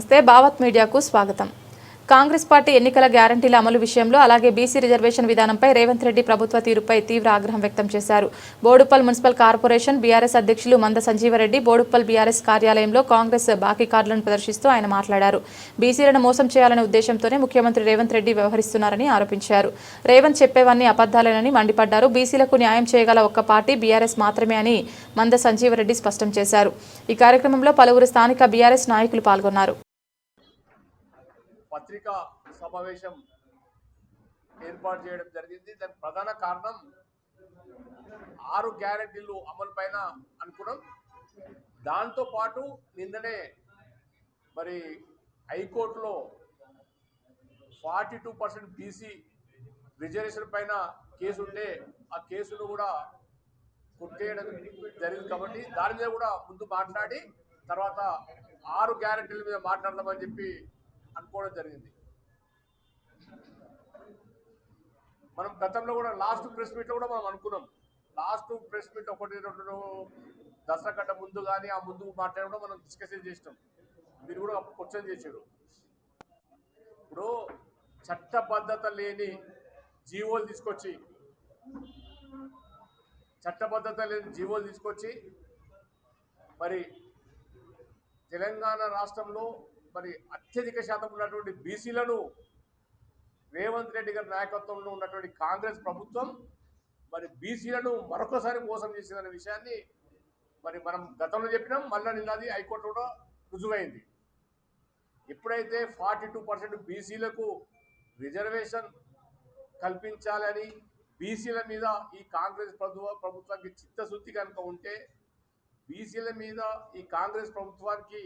నమస్తే భావత్ మీడియాకు స్వాగతం. కాంగ్రెస్ పార్టీ ఎన్నికల గ్యారంటీల అమలు విషయంలో అలాగే బీసీ రిజర్వేషన్ విధానంపై రేవంత్ రెడ్డి ప్రభుత్వ తీరుపై తీవ్ర ఆగ్రహం వ్యక్తం చేశారు. బోడుప్పల్ మున్సిపల్ కార్పొరేషన్ బీఆర్ఎస్ అధ్యక్షులు మంద సంజీవరెడ్డి బోడుప్పల్ బీఆర్ఎస్ కార్యాలయంలో కాంగ్రెస్ బాకీ కార్డులను ప్రదర్శిస్తూ ఆయన మాట్లాడారు. బీసీలను మోసం చేయాలనే ఉద్దేశంతోనే ముఖ్యమంత్రి రేవంత్ రెడ్డి వ్యవహరిస్తున్నారని ఆరోపించారు. రేవంత్ చెప్పేవన్నీ అబద్దాలేనని మండిపడ్డారు. బీసీలకు న్యాయం చేయగల ఒక్క పార్టీ బీఆర్ఎస్ మాత్రమే అని మంద సంజీవరెడ్డి స్పష్టం చేశారు. ఈ కార్యక్రమంలో పలువురు స్థానిక బీఆర్ఎస్ నాయకులు పాల్గొన్నారు. పత్రికా సమావేశం ఏర్పాటు చేయడం జరిగింది. దానికి ప్రధాన కారణం ఆరు గ్యారెంటీలు అమలు పైన అనుకున్నాం. దాంతో పాటు నిన్ననే మరి హైకోర్టులో forty two percent BC reservation పైన కేసు ఉంటే ఆ కేసును కూడా కొట్టేయడం జరిగింది కాబట్టి దాని మీద కూడా ముందు మాట్లాడి తర్వాత ఆరు గ్యారెంటీల మీద మాట్లాడదామని చెప్పి అనుకోవడం జరిగింది. మనం గతంలో కూడా లాస్ట్ ప్రెస్ మీట్లో కూడా మనం అనుకున్నాం. లాస్ట్ ప్రెస్ మీట్ ఒకటి రెండు దసరా గంట ముందు కానీ ఆ ముందు మాట్లాడడం కూడా మనం డిస్కషన్ చేసినాం. మీరు కూడా క్వశ్చన్ చేశారు ఇప్పుడు చట్టబద్ధత లేని జీవోలు తీసుకొచ్చి చట్టబద్ధత లేని జీవోలు తీసుకొచ్చి మరి తెలంగాణ రాష్ట్రంలో మరి అత్యధిక శాతం ఉన్నటువంటి బీసీలను రేవంత్ రెడ్డి గారి నాయకత్వంలో ఉన్నటువంటి కాంగ్రెస్ ప్రభుత్వం మరి బీసీలను మరొకసారి మోసం చేసిందనే విషయాన్ని మరి మనం గతంలో చెప్పినాం మళ్ళీ నిన్నది హైకోర్టు కూడా రుజువైంది. ఎప్పుడైతే ఫార్టీ టూ పర్సెంట్ బీసీలకు రిజర్వేషన్ కల్పించాలని బీసీల మీద ఈ కాంగ్రెస్ ప్రభుత్వ ప్రభుత్వానికి చిత్తశుద్ధి కనుక ఉంటే బీసీల మీద ఈ కాంగ్రెస్ ప్రభుత్వానికి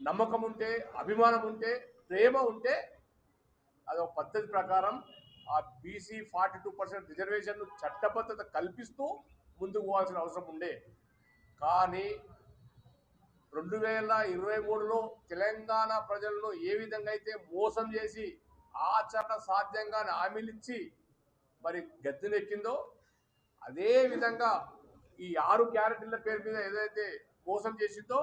నమ్మకం ఉంటే అభిమానం ఉంటే ప్రేమ ఉంటే అదొక పద్ధతి ప్రకారం ఆ బీసీ ఫార్టీ టూ పర్సెంట్ రిజర్వేషన్ను చట్టబద్ధత కల్పిస్తూ ముందుకు పోవాల్సిన అవసరం ఉండే. కానీ రెండు వేల ఇరవై మూడులో తెలంగాణ ప్రజలను ఏ విధంగా అయితే మోసం చేసి ఆచరణ సాధ్యంగా హామీలిచ్చి మరి గద్దెనెక్కిందో అదే విధంగా ఈ ఆరు క్యారెట్ల పేరు మీద ఏదైతే మోసం చేసిందో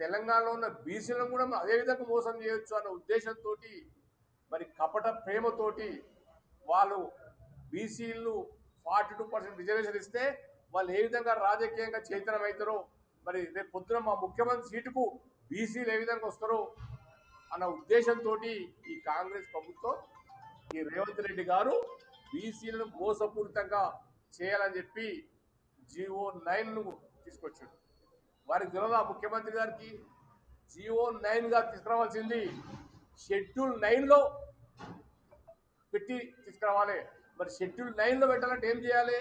తెలంగాణలో ఉన్న బీసీలను కూడా అదే విధంగా మోసం చేయొచ్చు అన్న ఉద్దేశంతో మరి కపట ప్రేమతోటి వాళ్ళు బీసీలు ఫార్టీ టూ పర్సెంట్ రిజర్వేషన్ ఇస్తే వాళ్ళు ఏ విధంగా రాజకీయంగా చైతన్యం అవుతారో మరి రేపు పొద్దున మా ముఖ్యమంత్రి సీటుకు బీసీలు ఏ విధంగా వస్తారో అన్న ఉద్దేశంతో ఈ కాంగ్రెస్ ప్రభుత్వం ఈ రేవంత్ రెడ్డి గారు బీసీలను మోసపూరితంగా చేయాలని చెప్పి జీవో నైన్ను తీసుకొచ్చాడు. వారికి తెలియదా ముఖ్యమంత్రి గారికి? జిఓ నైన్గా తీసుకురావాల్సింది. షెడ్యూల్ నైన్లో పెట్టి తీసుకురావాలి. మరి షెడ్యూల్ నైన్లో పెట్టాలంటే ఏం చేయాలి?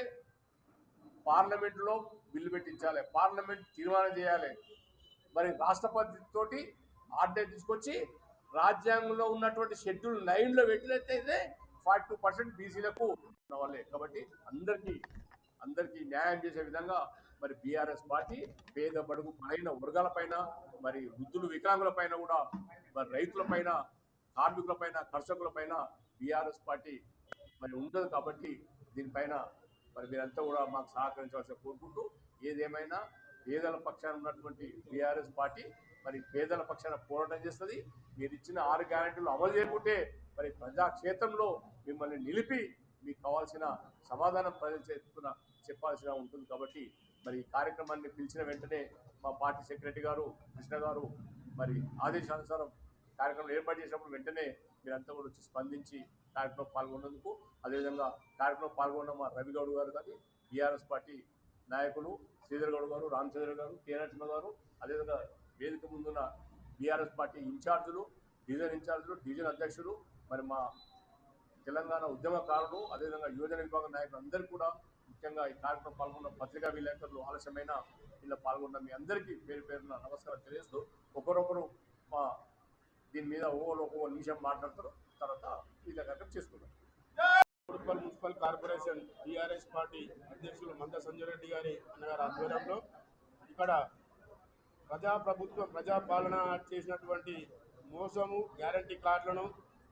పార్లమెంట్లో బిల్లు పెట్టించాలి. పార్లమెంట్ తీర్మానం చేయాలి. మరి రాష్ట్రపతి తోటి ఆర్డర్ తీసుకొచ్చి రాజ్యాంగంలో ఉన్నటువంటి షెడ్యూల్ నైన్లో పెట్టినట్టయితే ఫార్టీ టూ పర్సెంట్ బీసీలకు వాళ్ళే కాబట్టి అందరికీ అందరికీ న్యాయం చేసే విధంగా మరి బీఆర్ఎస్ పార్టీ పేద బడుగు పైన వర్గాలపైన మరి వృద్ధులు వికలాంగుల పైన కూడా మరి రైతులపైన కార్మికులపైన కర్షకులపైన బీఆర్ఎస్ పార్టీ మరి ఉండదు కాబట్టి దీనిపైన మరి మీరంతా కూడా మాకు సహకరించవలసి కోరుకుంటూ ఏదేమైనా పేదల పక్షాన ఉన్నటువంటి బీఆర్ఎస్ పార్టీ మరి పేదల పక్షాన పోరాటం చేస్తుంది. మీరు ఇచ్చిన ఆరు గ్యారెంటీలు అమలు చేయకుంటే మరి ప్రజాక్షేత్రంలో మిమ్మల్ని నిలిపి మీకు కావాల్సిన సమాధానం ప్రజలు చెప్తున్న చెప్పాల్సిన ఉంటుంది కాబట్టి మరి ఈ కార్యక్రమాన్ని పిలిచిన వెంటనే మా పార్టీ సెక్రటరీ గారు కృష్ణ గారు మరి ఆదేశానుసారం కార్యక్రమం ఏర్పాటు చేసినప్పుడు వెంటనే మీరంతా కూడా వచ్చి స్పందించి కార్యక్రమం పాల్గొన్నందుకు అదేవిధంగా కార్యక్రమం పాల్గొన్న మా రవి గౌడ్ గారు కానీ బీఆర్ఎస్ పార్టీ నాయకులు శ్రీధర్ గౌడ్ గారు రామచంద్ర గారు కె నరసింహ గారు అదేవిధంగా వేదిక ముందున్న బీఆర్ఎస్ పార్టీ ఇన్ఛార్జులు డివిజన్ ఇన్ఛార్జులు డివిజన్ అధ్యక్షులు మరి మా తెలంగాణ ఉద్యమకారులు అదేవిధంగా యువజన విభాగం నాయకులు అందరూ కూడా ముఖ్యంగా ఈ కార్యక్రమం పాల్గొన్న పత్రికా విలేకరులు ఆలస్యమైన ఇలా పాల్గొన్న మీ అందరికీ పేరు పేరున నమస్కారం తెలియజేస్తూ ఒకరొకరు మా దీని మీద ఓ ఒక్కో నిమిషం మాట్లాడతారు. తర్వాత ఈ కార్యక్రమం చేసుకుంటారు municipal municipal corporation TRS party అధ్యక్షులు మంద సంజయ్ రెడ్డి గారి అన్నగారి ఆధ్వర్యంలో ఇక్కడ ప్రజాప్రభుత్వం ప్రజాపాలన చేసినటువంటి మోసము గ్యారంటీ కార్డులను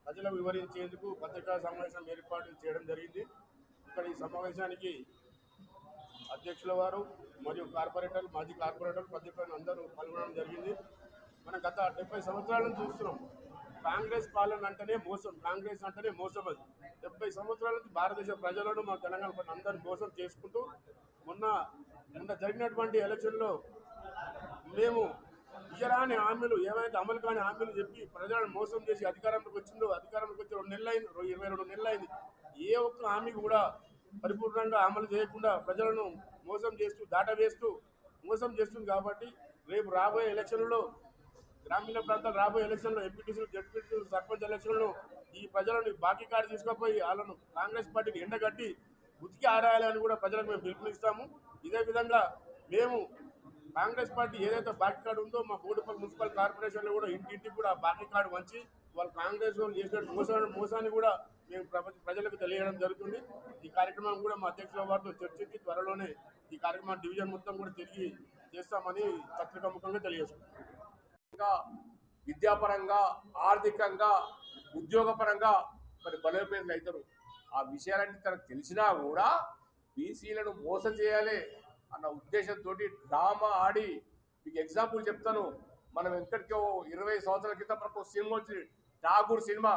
ప్రజలకు వివరించేందుకు పత్రికా సమావేశం ఏర్పాటు చేయడం జరిగింది. ఇక్కడ ఈ సమావేశానికి అధ్యక్షుల వారు మరియు కార్పొరేటర్లు మాజీ కార్పొరేటర్లు పత్రికలు అందరూ పాల్గొనడం జరిగింది. మనం గత డెబ్బై సంవత్సరాల నుంచి చూస్తున్నాం. కాంగ్రెస్ పాలన అంటేనే మోసం కాంగ్రెస్ అంటేనే మోసం అది. డెబ్బై సంవత్సరాల నుంచి భారతదేశ ప్రజలను మా తెలంగాణ ప్రజలను అందరిని మోసం చేసుకుంటూ మొన్న మొన్న జరిగినటువంటి ఎలక్షన్లో మేము ఇయ్యరాని హామీలు ఏవైతే అమలు కాని హామీలు చెప్పి ప్రజలను మోసం చేసి అధికారంలోకి వచ్చిందో అధికారంలోకి వచ్చి రెండు నెలలు అయింది ఇరవై రెండు నెలలు అయింది ఏ ఒక్క హామీ కూడా పరిపూర్ణంగా అమలు చేయకుండా ప్రజలను మోసం చేస్తూ దాట వేస్తూ మోసం చేస్తుంది కాబట్టి రేపు రాబోయే ఎలక్షన్లలో గ్రామీణ ప్రాంతాలు రాబోయే ఎలక్షన్లో ఎంపీటీసీలు జడ్పీటీసీలు సర్పంచ్ ఎలక్షన్లో ఈ ప్రజలను బాకీ కార్డు తీసుకుపోయి వాళ్ళను కాంగ్రెస్ పార్టీని ఎండగట్టి ఉతికి ఆరాయాలని కూడా ప్రజలకు మేము పిలుపునిస్తాము. ఇదే విధంగా మేము కాంగ్రెస్ పార్టీ ఏదైతే బాకీ కార్డు ఉందో మా బోడుపల్లి మున్సిపల్ కార్పొరేషన్లో కూడా ఇంటింటికి కూడా ఆ బాకీ కార్డు వంచి వాళ్ళు కాంగ్రెస్ వాళ్ళు చేసిన మోసాన్ని మోసాన్ని కూడా మేము ప్రపంచ ప్రజలకు తెలియడం జరుగుతుంది. ఈ కార్యక్రమం కూడా మా అధ్యక్షుల వారితో చర్చించి త్వరలోనే ఈ కార్యక్రమం డివిజన్ మొత్తం కూడా తిరిగి చేస్తామని పత్రికా ముఖంగా తెలియజేస్తున్నాం. ఇంకా విద్యాపరంగా ఆర్థికంగా ఉద్యోగపరంగా మరి బలోపేతం అవుతారు. ఆ విషయాలన్నీ తనకు తెలిసినా కూడా బీసీలను మోసం చేయాలి అన్న ఉద్దేశంతో డ్రామా ఆడి మీకు ఎగ్జాంపుల్ చెప్తాను. మనం ఎక్కడికో ఇరవై సంవత్సరాల క్రితం మనకు సినిమా వచ్చింది. ఠాగూర్ సినిమా.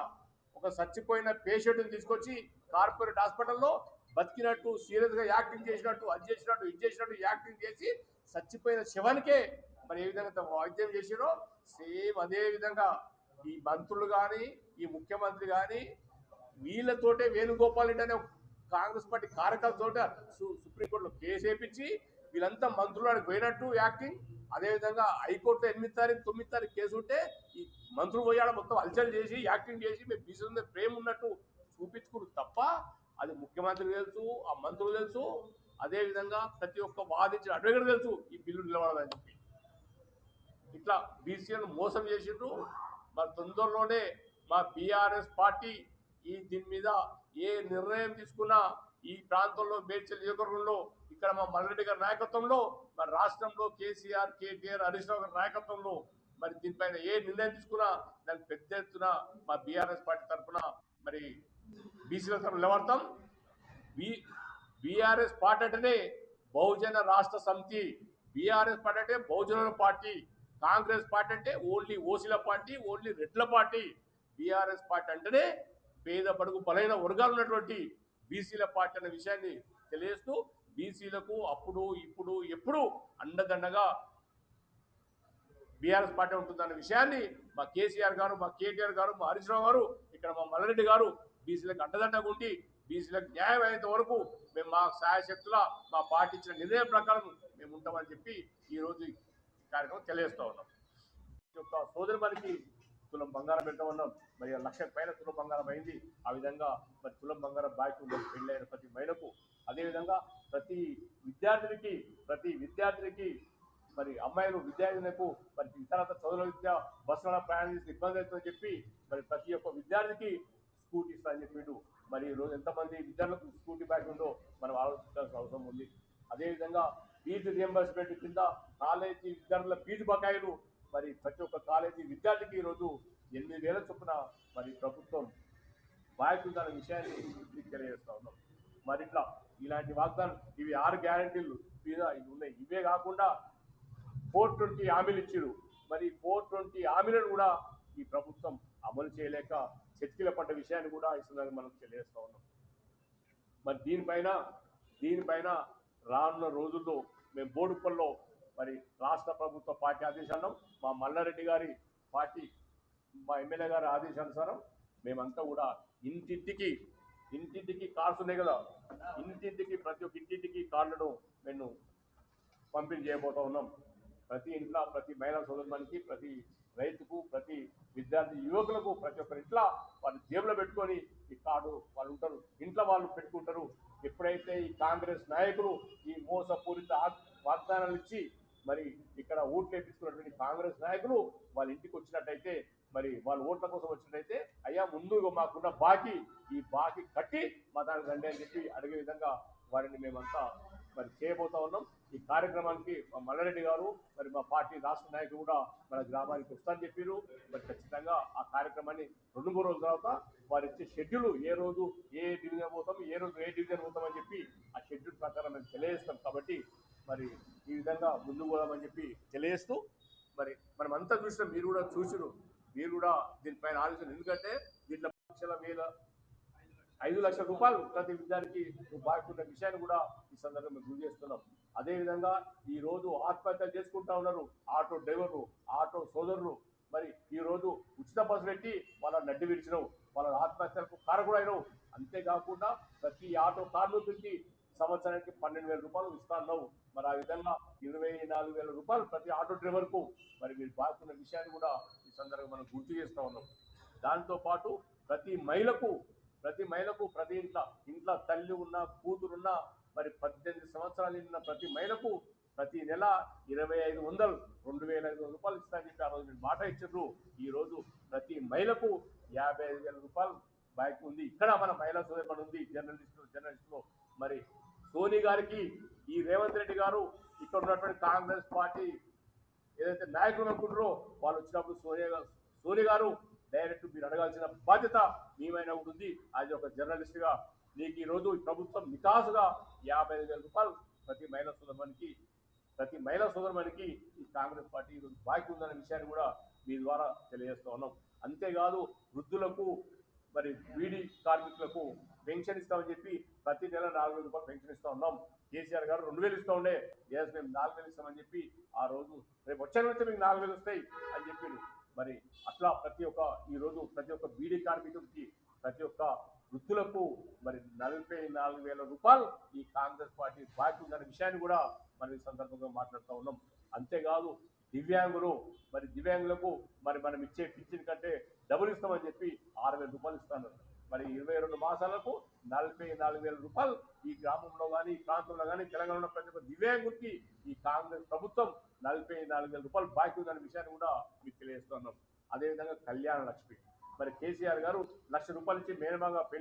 ఒక చచ్చిపోయిన పేషెంట్ని తీసుకొచ్చి కార్పొరేట్ హాస్పిటల్లో బతికినట్టు సీరియస్గా యాక్టింగ్ చేసినట్టు అది చేసినట్టు ఇది చేసినట్టు యాక్టింగ్ చేసి చచ్చిపోయిన శవానికే మరి ఏ విధంగా వాయిద్యం వైద్యం సేమ్ అదే విధంగా ఈ మంత్రులు కానీ ఈ ముఖ్యమంత్రి కానీ వీళ్ళతోటే వేణుగోపాల్ రెడ్డి అనే కాంగ్రెస్ పార్టీ కార్యకర్తలతో సుప్రీంకోర్టులో కేసు వేయించి వీళ్ళంతా మంత్రులు పోయినట్టు యాక్టింగ్ అదేవిధంగా హైకోర్టులో ఎనిమిది తారీఖు తొమ్మిది తారీఖు కేసు ఉంటే ఈ మంత్రులు పోయాడ మొత్తం హల్చల్ చేసి యాక్టింగ్ చేసి మేము బీసీ మీద ప్రేమ ఉన్నట్టు చూపించుకున్నారు తప్ప అది ముఖ్యమంత్రికి తెలుసు ఆ మంత్రులు తెలుసు. అదేవిధంగా ప్రతి ఒక్క వాదించిన అడ్వకేట్ తెలుసు ఈ బిల్లు నిలబడదని చెప్పి. ఇట్లా బీసీలను మోసం చేసిండ్రు. మరి తొందరలోనే మా బీఆర్ఎస్ పార్టీ ఈ దీని మీద ఏ నిర్ణయం తీసుకున్నా ఈ ప్రాంతంలో మేడ్చల్ నియోజకవర్గంలో ఇక్కడ మా మల్లరెడ్డి గారి నాయకత్వంలో మరి రాష్ట్రంలో కేసీఆర్ కేటీఆర్ హరీష్ రావు గారి నాయకత్వంలో మరి దీనిపైన ఏ నిర్ణయం తీసుకున్నా దానికి పెద్ద ఎత్తున మా బీఆర్ఎస్ పార్టీ తరఫున మరి బీసీల తరఫున నిలబడతాం. బీఆర్ఎస్ పార్టీ అంటేనే బహుజన రాష్ట్ర సమితి. బీఆర్ఎస్ పార్టీ అంటే బహుజనుల పార్టీ. కాంగ్రెస్ పార్టీ అంటే ఓన్లీ ఓసీల పార్టీ ఓన్లీ రెడ్ల పార్టీ. బీఆర్ఎస్ పార్టీ అంటేనే పేద బడుగు బలైన వర్గాలు ఉన్నటువంటి బీసీల పార్టీ అనే విషయాన్ని తెలియజేస్తూ బీసీలకు అప్పుడు ఇప్పుడు ఎప్పుడు అండదండగా బీఆర్ఎస్ పార్టీ ఉంటుందన్న విషయాన్ని మా కేసీఆర్ గారు మా కేటీఆర్ గారు మా హరీష్ రావు గారు ఇక్కడ మా మల్లారెడ్డి గారు బీసీలకు అండదండగా ఉండి బీసీలకు న్యాయం అయ్యేంత వరకు మేము మా సాయశక్తుల మా పార్టీ ఇచ్చిన నిర్ణయం ప్రకారం మేము ఉంటామని చెప్పి ఈ రోజు కార్యక్రమం తెలియజేస్తూ ఉన్నాం. ఈ యొక్క సోదరి మనకి తులం బంగారం పెడతా ఉన్నాం. మరి లక్ష పైన తులం బంగారం అయింది. ఆ విధంగా మరి తులం బంగారం బాకీ పెళ్ళైన ప్రతి మహిళకు అదేవిధంగా ప్రతి విద్యార్థినికి ప్రతి విద్యార్థినికి మరి అమ్మాయిలు విద్యార్థులకు మరి ఇతరత చదువుల విద్య బస్సుల ప్రయాణం చేసి ఇబ్బంది అవుతుందని చెప్పి మరి ప్రతి ఒక్క విద్యార్థికి స్కూటీ ఇస్తారని చెప్పిండు. మరి ఈరోజు రోజు ఎంతమంది విద్యార్థులకు స్కూటీ బ్యాగ్ ఉందో మనం ఆలోచించాల్సిన అవసరం ఉంది. అదేవిధంగా ఫీజు రియంబర్స్మెంట్ కింద కాలేజీ విద్యార్థుల ఫీజు బకాయిలు మరి ప్రతి ఒక్క కాలేజీ విద్యార్థికి ఈరోజు ఎనిమిది వేల చొప్పున మరి ప్రభుత్వం బాధ్యత విషయాన్ని తెలియజేస్తా ఉన్నాం. మరి ఇట్లా ఇలాంటి వాగ్దానం ఇవి ఆరు గ్యారంటీలు మీద ఇవి ఉన్నాయి. ఇవే కాకుండా ఫోర్ ట్వంటీ హామీలు ఇచ్చారు మరి ఫోర్ ట్వంటీ హామీలను కూడా ఈ ప్రభుత్వం అమలు చేయలేక చతికిల పడ్డ విషయాన్ని కూడా ఈ సందర్భంగా మనం తెలియజేస్తా ఉన్నాం. మరి దీనిపైన దీనిపైన రానున్న రోజుల్లో మేము బోడుపల్లో మరి రాష్ట్ర ప్రభుత్వ పార్టీ ఆదేశాలను మా మల్లారెడ్డి గారి పార్టీ మా ఎమ్మెల్యే గారి ఆదేశానుసారం మేమంతా కూడా ఇంటింటికి ఇంటింటికి కార్స్ ఉన్నాయి కదా. ఇంటింటికి ప్రతి ఒక్క ఇంటింటికి కార్లను మేము పంపిణీ చేయబోతా ఉన్నాం. ప్రతి ఇంట్లో ప్రతి మహిళా సోదరుమానికి ప్రతి రైతుకు ప్రతి విద్యార్థి యువకులకు ప్రతి ఒక్కరి ఇంట్లో వాళ్ళు జేబులో పెట్టుకొని ఈ కార్డు వాళ్ళు ఉంటారు. ఇంట్లో వాళ్ళు పెట్టుకుంటారు. ఎప్పుడైతే ఈ కాంగ్రెస్ నాయకులు ఈ మోసపూరిత వాగ్దానాలు ఇచ్చి మరి ఇక్కడ ఓట్లు వేపించుకున్నటువంటి కాంగ్రెస్ నాయకులు వాళ్ళ ఇంటికి వచ్చినట్టయితే మరి వాళ్ళు ఓట్ల కోసం వచ్చినట్టయితే అయ్యా ముందు మాకున్న బాకీ ఈ బాకీ కట్టి మా దానికి రండి అని చెప్పి అడిగే విధంగా వారిని మేమంతా మరి చేయబోతా ఉన్నాం. ఈ కార్యక్రమానికి మా మల్లారెడ్డి గారు మరి మా పార్టీ రాష్ట్ర నాయకులు కూడా మన గ్రామానికి వస్తారని చెప్పారు మరి ఖచ్చితంగా ఆ కార్యక్రమాన్ని రెండు మూడు రోజుల తర్వాత వారు ఇచ్చే షెడ్యూల్ ఏ రోజు ఏ డివిజన్ పోతాం ఏ రోజు ఏ డివిజన్ పోతామని చెప్పి ఆ షెడ్యూల్ ప్రకారం మేము తెలియజేస్తాం. కాబట్టి మరి ఈ విధంగా ముందుకు పోదామని చెప్పి తెలియజేస్తూ మరి మనం అంతా చూసినాం మీరు కూడా చూసిరు మీరు కూడా దీనిపైన ఆలోచన. ఎందుకంటే దీంట్లో లక్షల వేల ఐదు లక్షల రూపాయలు ప్రతి విద్యార్థికి బాగున్న విషయాన్ని కూడా ఈ సందర్భంగా గురి చేస్తున్నాం. అదేవిధంగా ఈరోజు రోజు ఆత్మహత్యలు చేసుకుంటా ఉన్నారు ఆటో డ్రైవర్లు ఆటో సోదరులు. మరి ఈరోజు ఉచిత బస్సు పెట్టి వాళ్ళ నడ్డి విడిచినవు వాళ్ళ ఆత్మహత్యలకు కారకుడైనవు. అంతేకాకుండా ప్రతి ఆటో కార్మికుడికి సంవత్సరానికి పన్నెండు వేల రూపాయలు ఇస్తాను మరి ఆ విధంగా ఇరవై నాలుగు వేల రూపాయలు ప్రతి ఆటో డ్రైవర్కు. మరి మీరు బాగుతున్న విషయాన్ని కూడా సందర్భంగా మనం గుర్తు చేస్తా ఉన్నాం. దాంతో పాటు ప్రతి మహిళకు ప్రతి మహిళకు ప్రతి ఇంట్లో ఇంట్లో తల్లి ఉన్న కూతురున్న మరి పద్దెనిమిది సంవత్సరాలు ఉన్న ప్రతి మహిళకు ప్రతి నెల ఇరవై ఐదు వందలు రెండు వేల ఐదు వందల రూపాయలు ఇస్తానని చెప్పి ఆ రోజు మీరు మాట ఇచ్చారు. ఈ రోజు ప్రతి మహిళకు యాభై ఐదు వేల రూపాయలు బయట ఉంది. ఇక్కడ మన మహిళా సోదరుడు ఉంది జర్నలిస్టు జర్నలిస్టులు. మరి సోని గారికి ఈ రేవంత్ రెడ్డి గారు ఇక్కడ ఉన్నటువంటి కాంగ్రెస్ పార్టీ ఏదైతే నాయకులు అనుకుంటారో వాళ్ళు వచ్చినప్పుడు సోనియా గారు సోని గారు డైరెక్ట్ మీరు అడగాల్సిన బాధ్యత మేమైనా ఉంటుంది. అది ఒక జర్నలిస్ట్గా నీకు ఈ రోజు ప్రభుత్వం నికాసుగా యాభై ఐదు వేల రూపాయలు ప్రతి మహిళా సోదరునికి ప్రతి మహిళా సోదరునికి ఈ కాంగ్రెస్ పార్టీ ఈరోజు బాకీ ఉందనే విషయాన్ని కూడా మీ ద్వారా తెలియజేస్తా ఉన్నాం. అంతేకాదు వృద్ధులకు మరి బీడీ కార్మికులకు పెన్షన్ ఇస్తామని చెప్పి ప్రతి నెల నాలుగు వేల రూపాయలు పెన్షన్ ఇస్తా ఉన్నాం. కేసీఆర్ గారు రెండు వేలు ఇస్తా ఉండే. ఎస్ మేము నాలుగు వేలు ఇస్తామని చెప్పి ఆ రోజు రేపు వచ్చే మీకు నాలుగు వేలు వస్తాయి అని చెప్పి మరి అట్లా ప్రతి ఒక్క ఈరోజు ప్రతి ఒక్క బీడీ కార్మికుడికి ప్రతి ఒక్క వృత్తులకు మరి నలభై నాలుగు వేల రూపాయలు ఈ కాంగ్రెస్ పార్టీ బాకీ ఉందనే విషయాన్ని కూడా మనం ఈ సందర్భంగా మాట్లాడుతూ ఉన్నాం. అంతేకాదు దివ్యాంగులు మరి దివ్యాంగులకు మరి మనం ఇచ్చే పింఛన్ కంటే డబుల్ ఇస్తామని చెప్పి ఆరు వేల రూపాయలు ఇస్తాను. మరి ఇరవై రెండు మాసాలకు నలభై నాలుగు వేల రూపాయలు ఈ గ్రామంలో కానీ ఈ ప్రాంతంలో కానీ తెలంగాణలో ప్రతి ఒక్క దివ్యాంగుడికి ఈ కాంగ్రెస్ ప్రభుత్వం నలభై నాలుగు వేల రూపాయలు బాకీ ఉందనే విషయాన్ని కూడా మీకు తెలియజేస్తున్నాం అదేవిధంగా కళ్యాణ లక్ష్మి. మరి కేసీఆర్ గారు లక్ష రూపాయలు ఇచ్చి మేనమాగా పెళ్ళి